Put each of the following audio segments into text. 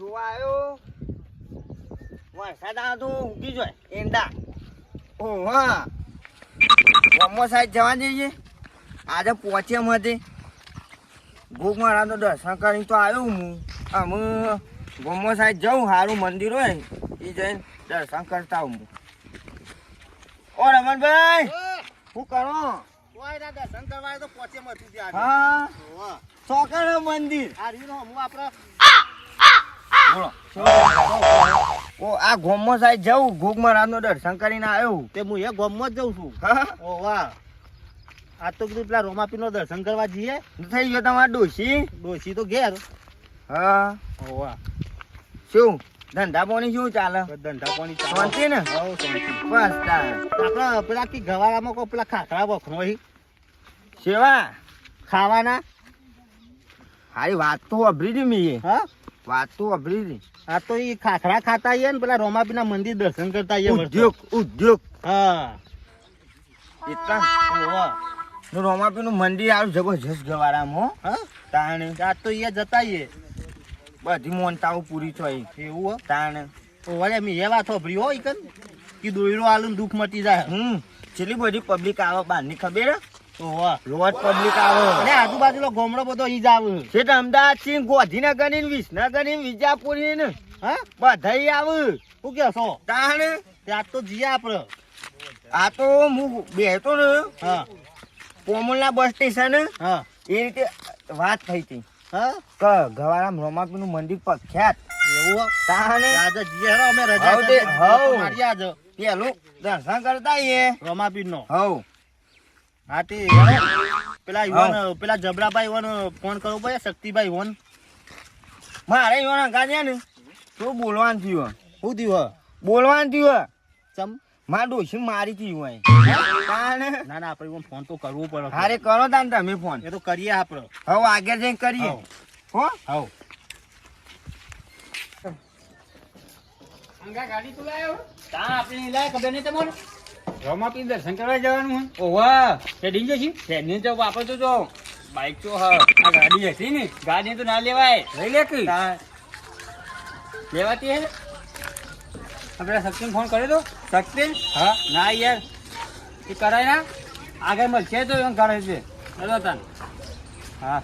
જોવા આવ્યો વરસાદ આવે તો ઊંઘી જોય એંડા ઓહા હા. સાહેબ સાઈડ જવા જઈએ આજે પહોંચ્યા મતે ભૂખ મારા તો દર્શન કરી તો આવ્યો હું. આમ ગોમો સાઈડ જાઉં સારું મંદિર હોય. એ જઈને દર્શન કરતા હું. ઓ રમણભાઈ શું કરો? દર્શન કરવા તો પહોંચે ત્યાં હા. ચોકર મંદિર. આ રીનો હું આપણે ઓ આ ગોમમાં સાહેબ જવું ભૂખ મારાનો દર્શન કરીને આવ્યો. તે હું એ ગોમમાં જ જઉં છું. હા? ઓ વાહ. આ તો કીધું પેલા રોમાપીનો દર્શન કરવા જઈએ થઈ ગયો તમારા ડોશી. ડોશી તો ઘેર. હા. ઓ વાહ. શું? ધંધા પાણી શું ચાલે? ધંધા પાણી ચાલે. શાંતિ ને? બસ આપડે આપણે પેલા કી ગવારામાં કો પેલા ખાખરા વખરો સેવા? ખાવાના? હારી વાત તો અભરી મેં. હા? વાત તો અભરી હતી આ તો ઈ ખાખરા ખાતા આઈએ ને પેલા રોમાપીના મંદિર દર્શન કરતા આઈએ ઉદ્યોગ ઉદ્યોગ. હા. એટલા. રોમાપી નું મંદિર આવ્યું જબરજસ્ત ગવારામાં હો. હા? તાણે. આ તો એ જતા આઈએ. બધી મોનતાઓ પૂરી થઈ. એવું હો. તાણે. ઓ વળે મેં એ વાત સાંભળી હોય કે દોયરો આલું દુઃખ મટી જાય. હમ. છેલ્લી બધી પબ્લિક આવે બહારની ખબર હે? રોજ પબ્લિક આવે. અને આજુબાજુનો ગોમડો બધો ઈ જ આવે. છે તો અમદાવાદ સિંહ ગોધીનગરની વિસનગરની વિજાપુરની હા? બધા આવે. શું કે છો? તાણે? ત્યાં તો જઈએ આપણે આ તો હું બેહતો ને હા. કોમલના બસ સ્ટેશન હા. એ રીતે વાત થઈ હતી. હા? કે ગવારામ રોમાપી નું મંદિર પ્રખ્યાત. એવું હો? આજે હેરો અમે રજા આજે. પેલું દર્શન કરતા આઈએ. રમાપીરનો. હવ. હા તે પેલા યુવાન પેલા જબરાભાઈ યુવાન ફોન કરવો પડે શક્તિભાઈ યુવાન. મારે એવાના ગાજ્યા ને તો બોલવાનું થયું શું થયું બોલવાનું થયું ચમ? મારા ડોશી મારી હતી હોય. ના ના આપણે ફોન તો કરવો પડે. હારે કરો તાન તમે ફોન. એ તો કરીએ આપણે હવે આગળ જઈને કરીએ. હો? હવ. અંગા ગાડી તું લાયો. તા આપણે લાય ખબર નહીં તમારે? રોમાપી દર્શન કરવા જવાનું હે ઓવા ડીજે છે? તેની તો વાપર તો બાઈક તો હ આ ગાડી હતી ને. ગાડી તો ના લેવાય. લઈ લે કે. લેવાતી હે? આપણે સચિન ફોન કર્યો તો? સચિન? હા. ના યાર એ કરાય ના. આગળ મળશે તો એમ કરે છે. ચલો તાન. હા.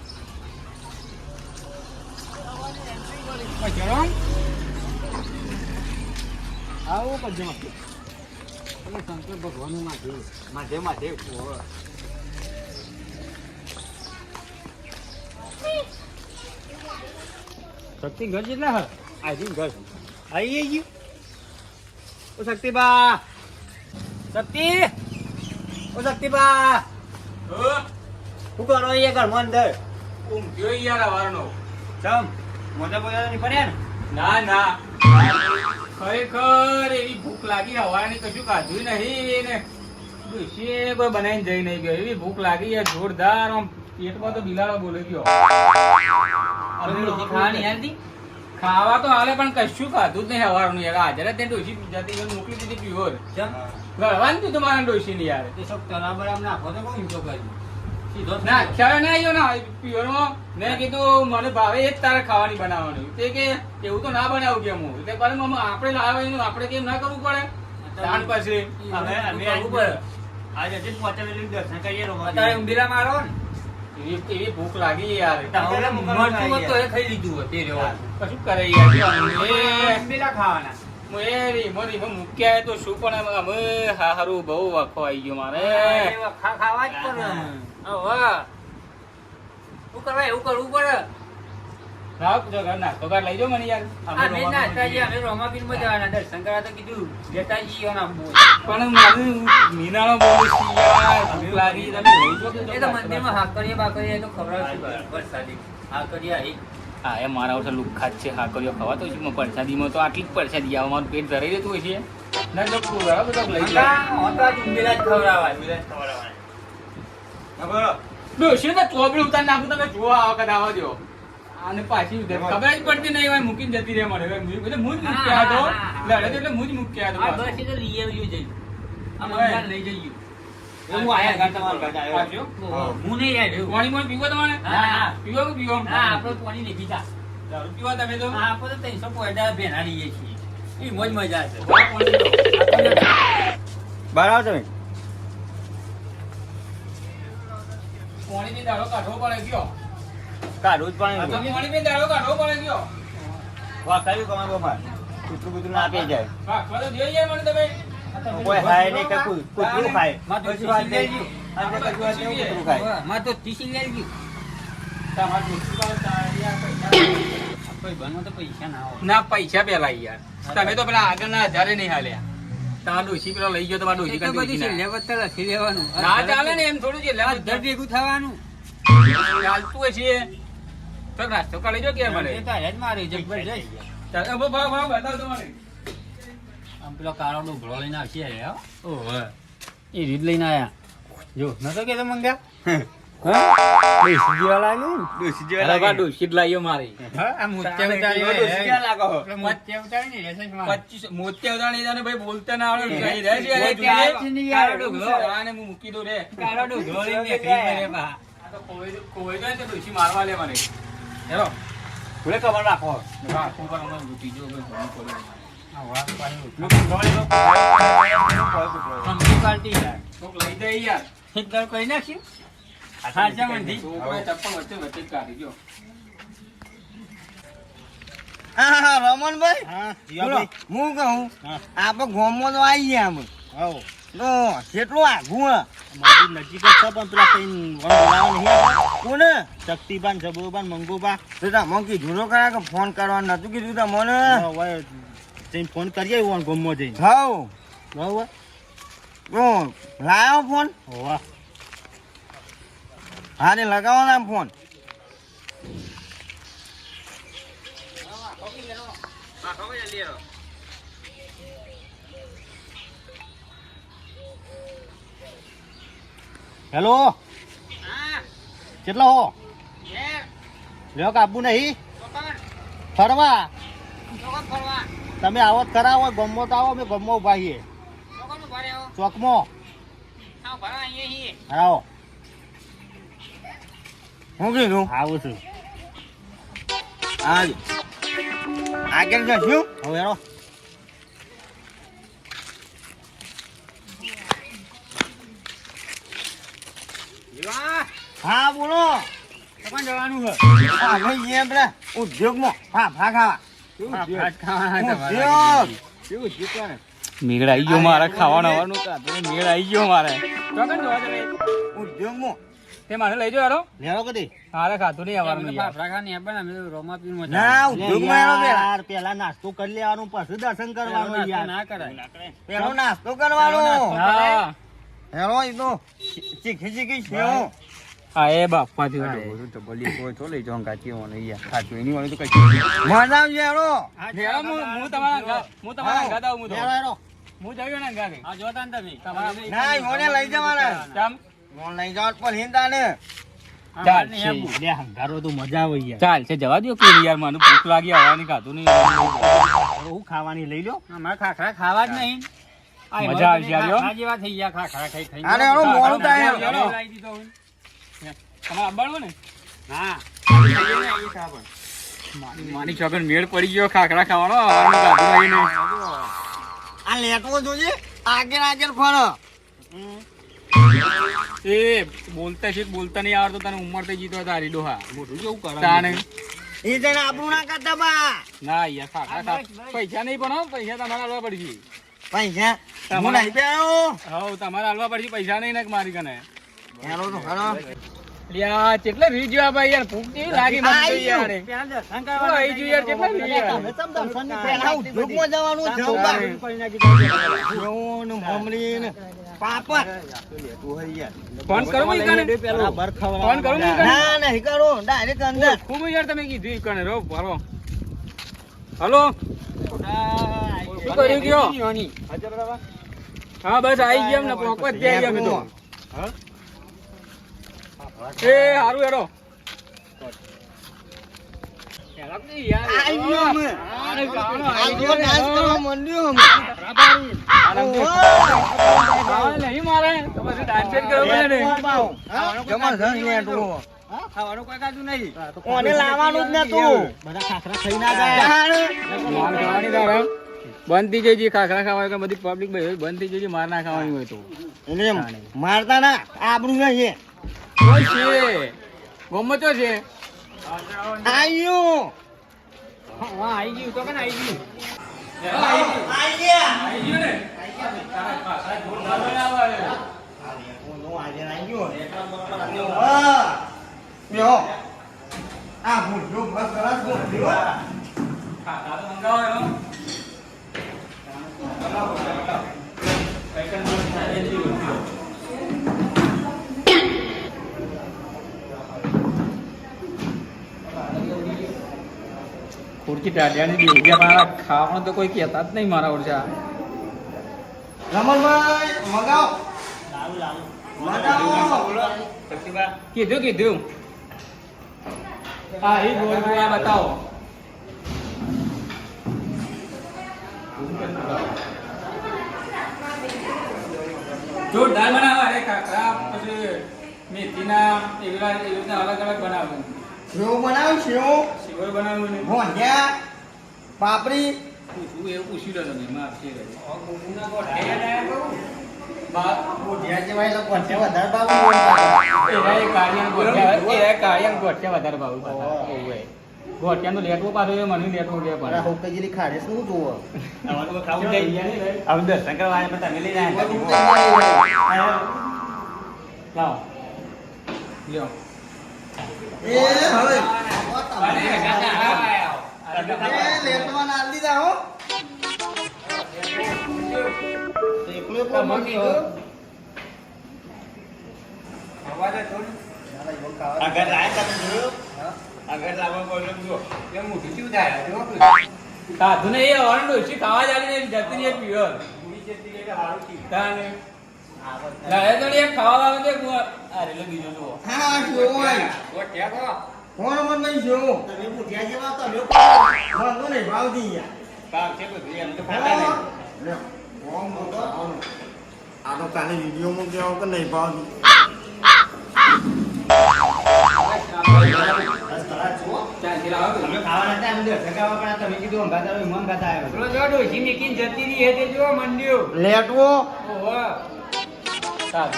આવું કરજો તમે શંકર ભગવાનનું મહાદેવ મહાદેવ મહાદેવ શક્તિ ઘર જેટલા હ? આવી ઘર. આવી ગયું. ઓ શક્તિબા. શક્તિ. ઓ શક્તિબા. શું કરો એ ઘરમાં અંદર? ઊંઘ્યો યાર વારનો ચમ મોટા બોલા નહીં પડ્યા ને? ના ના. ખરેખર એવી ભૂખ લાગી હવાની કશું ખાધું નહીં ને. ડોશીએ કોઈ બનાવીને જઈ નહીં ગયો. એવી ભૂખ લાગી યાર જોરદાર. આમ પેટમાં તો બિલાડો બોલે ગયો. ખાવા તો હાલે પણ કશું ખાધું જ નહીં હવારનું. યાર હાજર તે ડોશી જતી મોકલી દીધી પ્યોર ગળવાનું તું તમારા ડોસી ની યાર. તે સબ તરાબર આમ નાખો તો કોઈ તો કરી ના ખ્યાલ ના આવ્યો ના પ્યોરમાં મેં કીધું મને ભાવે એ જ તારે ખાવાની બનાવવાની. તે કે એવું તો ના બનાવું કે હું. એટલે પણ આપણે લાવે આપણે કેમ ના કરવું પડે? તાણ પછી. હવે અમે આજે જે પહોંચાડેલું દર્શન કરીએ અત્યારે ઉંબીરા મારો ને. એવી ભૂખ લાગી યાર. તો એ ખાઈ લીધું હોત કશું કરે યાર. ખાવાના. હું એ રીમો રીમો તો શું પણ અમે- અમે હારું બહુ વખો આવી ગયો મારે. ખા- ખાવા જ પડે. હવે શું કરવા એવું કરવું પડે? રાવ જો ઘર નાસ્તો લઈ જાઓ મને યાર. જે અમે જવાના દર્શન કરવા તો કીધું લેતા જઈએ ના બોલ. પણ મને નિનાળો બોલું છું યાર. ભૂખ લાગી તમે લઈ કે એ તો મંદિરમાં હા કરીએ બા તો ખબર વરસાદી. હાકરીયા હા એ મારા ઓછા લુખ્ખા જ છે હા કર્યો ખવાતો છે પરસાદીમાં તો આટલી જ પરસાદી આવે મારું પેટ ભરાઈ રહેતું હોય છે. ના તો પૂરા બધા લઈ જાય ડોશી તો ચોપડી ઉતાર નાખું તમે જોવા આવો કદાચ આવા દો અને પાછી ખબર જ પડતી નહીં હોય મૂકીને જતી રહે મને એટલે હું જ મૂક્યા હતો. હા, હા, હા. લડે તો એટલે હું જ મૂક્યા હતો પાછો. હું આયા ઘર તમારા ઘર આવ્યો. આવજો. હું. નહીં આવ્યો પાણી પીવો તમારે? હા, હા. પીવો કે પીવો? હા આપણે પાણી નહીં પીતા. દારૂ પીવા તમે તો? આપણે તો ત્રણસો પોયડા ભેના લઈએ છીએ. એ મોજ છે. બરાબર તમે. પાણી પી દારૂ કાઢવો પડે કયો? કાઢું જ પાણી તો પાણી પી દારૂ કાઢવો પડે કયો? વાકાયું કમાય બમાર કૂતરું કૂતરું ના આપી જાય બધું તો જાય યાર મને તમે. કોઈ ખાય નહીં કે કૂ- કૂતરું ખાય? માં તો ટીસી લઈ આ તો કશું વાત નહીં, કૂતરું ખાયમાં તો ટીસી લઈ ગયું તમારે દોસ્તી પાસે તારી આ પૈસા. કોઈ બનો તો પૈસા ના પૈસા પેલા યાર. તમે તો પેલા આગળના હજારે નહીં હાલ્યા. તારું ડોશી પેલો લઈ ગયો તમારા ડોશી તો કાંઈ બધું છેલ્લે લખી લેવાનું ના ચાલે ને એમ થોડું છે આ એટલે ભેગું થવાનું. ચાલતું છે તો નાસ્તો કરી જો કે મને એ તો મારે બતાવ તો. આમ પેલો કાળો ડુંગળો લઈને આવશે. એ રીત લઈને જો નતો મારવા ખબર રાખો. રમણભાઈ હા કહું હા. આપણે ગોમમાં તો આવી ગયા અમે કેટલું આઘું? મારી નજીક જ છે પણ પેલા કઈ. કોને શક્તિબાન જબુબાન મંગુબા તો ધૂરો કીધું કરા કે ફોન કરવાનું નતું કીધું તમને જઈને ફોન કરીએ વણ ગમમાં જઈને. હાઉ? બરાબર? ઓ લાયો ફોન વાહ. હા ને લગાવો ને ફોન હેલો કેટલો હો? લ્યો કાબુ નહીં? ફરવા. તમે આવો જ ખરા હોય ગમો તો આવો અમે ગમો ઊભા છીએ. ચોકમાં. આવો. હું કીધું? આવું છું. આજ. આગળ જશું હવે આવો. હા બોલો. જવાનું છે. ઉદ્યોગમાં. હા ભાગ ખાવા મેળ આવી ગયો મારે ખાવાનું આવવાનું મેળ આવી ગયો મારે. તે મારે લઈ જાઓ યારો કદી મારે ખાતું નહીં આવવાનું. ફાફડા ખાને પણ અમે ના ઉદ્યોગમાં પેલા યાર પેલા નાસ્તો કરી લેવાનું પછી દર્શન કરવાનું યાર. ના કરાય. પેલો નાસ્તો કરવાનો. હા હેલો એ તો શીખી શીખી સેવો હા એ બાપા થી તો બોલી કોઈ થોલી જો કાચી મને યાર કાચી એની વાળી તો કઈ મજા આવશે હેલો હું તમારા હું તમારા હા. હું તો હેરો હેરો હું જઈયો ને ગાડી આ જોતા ને તમે તમારા ના મોને લઈ જવાના ચમ મોન લઈ જાવ પણ હિંદા ને ચાલ લે હંગારો તો મજા આવે યાર ચાલ છે જવા દો કોઈ યાર મને ભૂખ લાગી આવવાની ખાતું નહીં હું ખાવાની લઈ લો અમારે ખાખરા ખાવા જ નહીં મજા આવી તમે યાર, યો. ખાખરા જેવા થઈ ગયા ખાખરા ખાઈ ખાઈ અરે મોડું થાય તમારે આવવાનું ને. હા. ખાઈએ ને આવીએ ખાવા. મારી છોકર મેળ પડી ગયો ખાખરા ખાવાનો આવવાનું ખાધું નહીં ને. આ લેટવો જોજે આગળ આગળ ફરો. એ બોલતા છે બોલતા નહીં આવડતો તને ઉંમર થઈ જીતો તારી ડોહા. મોઢું કેવું કરે તાને એ જઈને આપણું ના કરતા બા. ના યાર ખાખરા પૈસા નહીં પણ પૈસા તમારે હાલવા પડશે. પૈસા? તમારે હાલવા પડશે પૈસા નહીં ને મારી કને. હેલો. તો ખરો લ્યા કેટલે રી આ ભાઈ યાર ભૂખ કેવી લાગી મને યાર. પેલા દર્શન ઓ, આઈ ગયું યાર કેટલા રી યાર તમે ચમ દર્શનની પેલા ઉદ્યોગમાં જવાનું છે ઊભા. પહેલા કરી નાખી દઈએ. સેવું ને મમરી ને પાપડ. ફોન કરો મને કને બરાબર ખવડાવવાનું ફોન કરું મને કને? ના નહીં કરો. ડાયરેક્ટ અંદર. ખૂબ યાર તમે કીધું ઈ કને રો ભરો. હલો? શું કર્યું ગયો હા બસ આવી ગયા જ યાર આઈ ગયો તો ને, હો. કરવા માંડ્યો અમે. આરામથી. ઓહો. ગાવાને નહીં મારે તો પછી ડાન્સ જ કરવો પડે ને લેટવો બાવ. જબરજસ્ત લેટવો. હા? ખાવાનું કોઈ ખાધું નહીં હા, તો ઓને લાવવાનું જ નતું. બધા ખાખરા ખાઈ ના જાય જાણ. માર ખાવાની તારે બંધ થઈ જઈ ખાખરા ખાવા કે બધી પબ્લિક બંધ થઈ જઈ માર ના ખાવાની હોય તો એને મારતા ના આબરું નહીં કોઈ છે. ગોમો છે. આયું. હા આઈ ગયું. તો કને આઈ ગયું. આઈ ગયા આઈ ગયું ને તારા આજે આઈ ગયો હા આ બસ મંગાવો એનો કઈ કઈ ખુરચી ટાઢિયાની બેગ્યા મારા ખાવાનું તો કોઈ કહેતા જ નહીં મારા ઓરજા રમણભાઈ મગાવ. કીધું કીધું. હા એ ગોળ ગોળા બતાવો. જોરદાર બનાવો. અરે ખાખરા પછી મેથીના એવી એવી રીતના અલગ અલગ બનાવું. સેવ બનાવ્યું સેવ શિવર બનાવ્યું ને? ભોંડ્યા પાપડી પૂછવું એવું પૂછી લો તમે એમાં આપશે પાછા. ગોઠિયાનું લેટવું પાછું એ મને લેટવું કે પણ. ખાડે શું જોવો હવે દર્શન કરવા તમે લઈ જાય લાવો લ્યો. એ હવે. એ લેટમાં નાલ દીધા હો. એકલો એકલો મગી હો લાય તમે જોયું? જો થાય? સાધુ ને એ ડોશી ખાવા જ આલી ને જતી રહી પ્યોર તાને. લાવે તો એક ખાવા આવે એક મો- આ બીજો જો હા શું હોય ગોઠિયા ખો. કોણ મન નહીં શું તમે ભૂટિયા જેવા તો લ્યો. વાંધો નહીં ભાવ દી યાર. ભાવ છે બધું એમ તો ખાતા નહીં. લે ઓમ મોટો આનો. આ તો કાલે વીડિયો મૂક્યો કે નહીં ભાવ દી? જો જો લેટવો યાર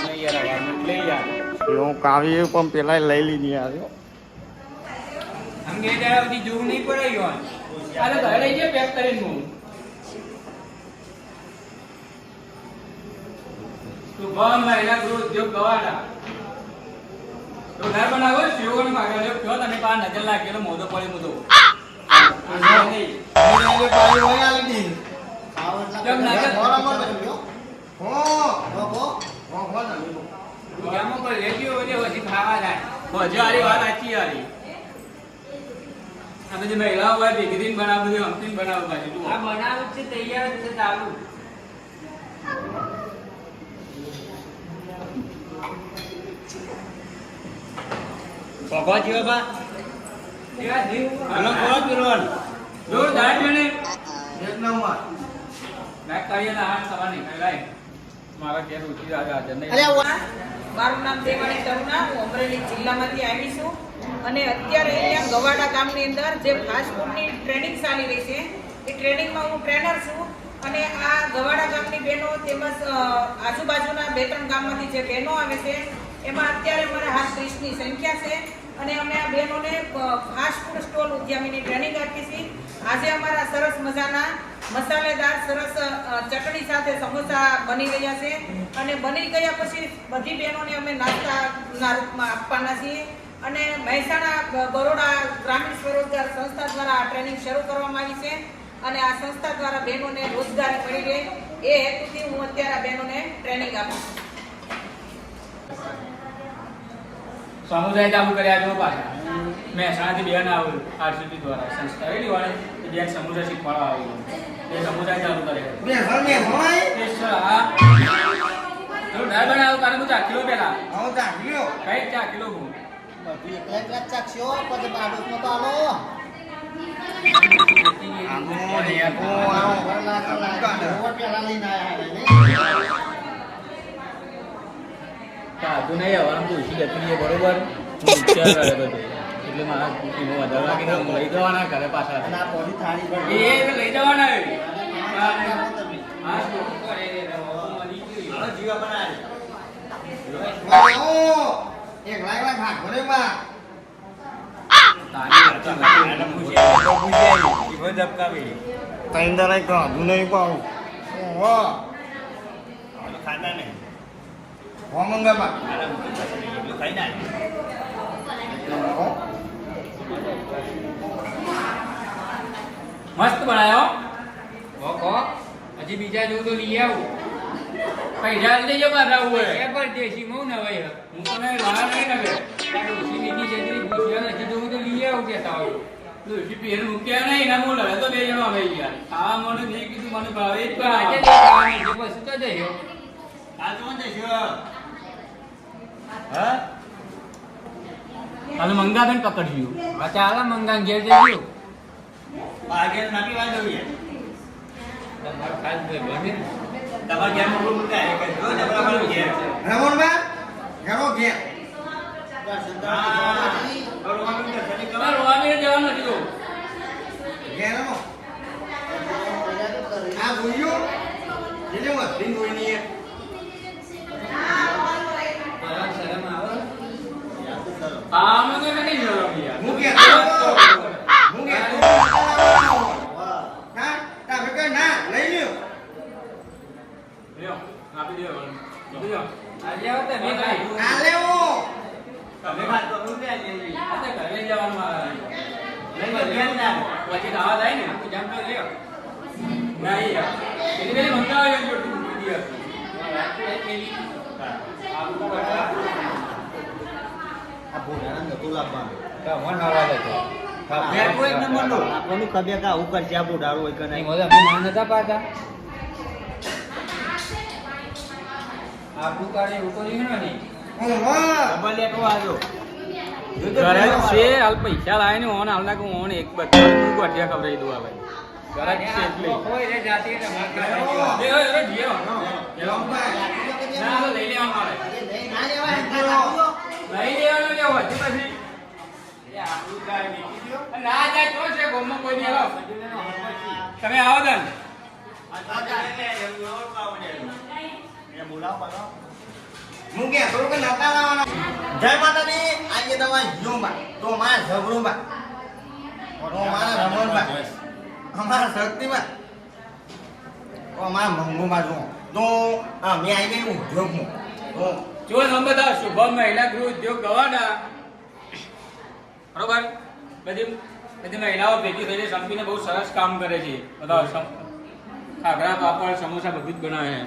લઈ યાર હું કાવી પણ પેલા લઈ લીધી યાર. જોવું નહીં પડે યો આ ઘરે લઈ જાય પેક કરીને હું તું ભમ મહિલા ગૃહ ઉદ્યોગ ગવાડા. તો ઘર બનાવો શિવણ માગે લ્યો કયો તમે પા નજર લાગેલો મોદો પડી મુદો પાણી હોય આ. લીધી કેમ ના બરાબર હો હો હો હો હો ના લીધું. જામો પર લેજો એટલે પછી ખાવા જાય હજુ આરી વાત સાચી આરી આ બધી મહિલાઓ હોય ભેગી થઈને બનાવું બધું અમથીને બનાવું પાછું આ બનાવું છે તૈયાર છે ચાલુ પગવા જેવા બા એવા જીવ. હલો બોલો પીરવન જોરદાર બને. એક નંબર મેં કરીએ ના હાથ સવાર નહીં ખાઈ લાય. મારા ઘેર ઓછી આજે હાજર નહીં. મારું નામ દેવાણી કરુણા. હું અમરેલી જિલ્લામાંથી આવી છું. અને અત્યારે અહીંયા ગવાડા ગામની અંદર જે ફાસ્ટ ટ્રેનિંગ ચાલી રહી છે, એ ટ્રેનિંગમાં હું ટ્રેનર છું. અને આ ગવાડા ગામની બહેનો તેમજ આજુબાજુના બે ત્રણ ગામમાંથી જે બહેનો આવે છે, એમાં અત્યારે મારા હાથ ત્રીસની સંખ્યા છે. અને અમે આ બહેનોને ફાસ્ટ ફૂડ સ્ટોલ ઉદ્યમીની ટ્રેનિંગ આપી છે આજે અમારા સરસ મજાના મસાલેદાર, સરસ ચટણી સાથે સમોસા બની રહ્યા છે. અને બની ગયા પછી બધી બહેનોને અમે નાસ્તાના રૂપમાં આપવાના છીએ. અને મહેસાણા બરોડા ગ્રામીણ સ્વરોજગાર સંસ્થા દ્વારા આ ટ્રેનિંગ શરૂ કરવામાં આવી છે. અને આ સંસ્થા દ્વારા બહેનોને રોજગારી મળી રહે. એ હેતુથી હું અત્યારે આ બહેનોને ટ્રેનિંગ આપું સમુદાય ચાલુ કર્યા જો પાછા. મહેસાણાથી બેન આવ્યું આરસીટી દ્વારા સંસ્થા. એવી વાળી. બેન સમુદાય શીખવાડવા આવ્યું એ સમુદાય ચાલુ કરે બે ઘર બે હોય એ સર હા જોરદાર બનાવ્યું કારણ હું ચાખી લો પેલા આવો કઈ ચાખી લો હું બધું એકલા એકલા ચાખશો પછી તો કલા પેલા લઈને આયા ને નહીં હવે આમ તો ઓછી જતી બરોબર વિચાર કરે બધું. એટલે મારા કુકીનો વધારે લાગે ને હું લઈ જવાના ઘરે પાછા આ પોલી થાળી એ એ લઈ જવાના એ. હા, તો કરે રે, મળી ગયું. હાલો જીવા બનાવી આવો એક લાખ લાખ હાથ ભરે માં તારી વાત તો નથી. એને પૂછ્યા, તો પૂછ્યા. ઈવો ધબકાવી. તઈ દરાઈ કાઢું નહીં પાઉં ઓહો ખાતા નહીં હો મંગામાં ખાઈ ના મસ્ત બનાયો. હો હો હજી બીજા જો તો લઈ આવું. પૈસા લઈ ઉપર. એ પર દેશી મો ને ભાઈ હું તો નહીં લાયા નહીં ને ડોસી બીજી જતી પૂછ્યા નથી જોઉં તો લઈ આવું કેતા હોય ડોસી પેર મૂક્યા નહીં ના બોલે તો બે જણા ભાઈ ગયા. આ મને નહીં કીધું મને ભાવે જ પણ આજે પછી તો જઈ આ તો મને હા? હાલ મંગાબેન પકડ્યું. હા ચાલે મંગા ઘેર જઈયો આગળ ના પીવા જોઈએ. તમારે ઘેર મોકલું મૂકતા એ કહે, જો. ઘેર. ઘરો. ઘેર હા, ભગવાનનું દર્શન કરો. તમારે રોવામીને જવાનું નથી તો ઘેર રમો આ ભૂલ્યું એટલે મસ્તી જોઈની એ શરમ આવે આમાં તો નથી શરમ યાર હું કહેતો હું કહેતો હા તમે કઈ ના લઈ લ્યો લ્યો આપી દો લ્યો આજે આવો તો મેં કાઈ આ લેવો તમે ખાતો અમે લે આવીએ. આ તો ઘરે જવાનું મારે લઈ લો, ઘેર ના આવો. પછી તો આવા થાય ને તું જામ તો લ્યો નહીં યાર એની પેલી મંગાવે છે જોડતી મૂકી દી આ ભોળાના નતું લાવવાનું મન હવા દેતો ઘેર કોઈ એક નંબરનું. આપણને ખબર કે આવું કરશે આ બોડાળું હોય કે નહીં નહીં મોજા અમે ના નતા પાતા આપણું કાર્ય એવું કર્યું ને. ઘરે છે હાલ પૈસા લાવે ને ઓન હાલ નાખું ઓન એક બધા ગોઠિયા દઉં આ ઘરે તમે આવો બોલાવો. હું કે થોડુંક નતા લાવવાના. જય માતાજી આજે તમારે જીવમાં તો મારા ઝઘડુંમાં તો મારા રમણમાં અમારા શક્તિમાં. અમારા મંગુમાં જો તો અમે આવી ગઈ ઉદ્યોગમાં જો અમે બધા શુભમ મહિલા ગૃહ ઉદ્યોગ ગવાડા બરોબર? બધી બધી મહિલાઓ ભેગી થઈને સંપીને બહુ સરસ કામ કરે છે. બધા ખાખરા પાપડ, સમોસા બધું જ બનાવે છે.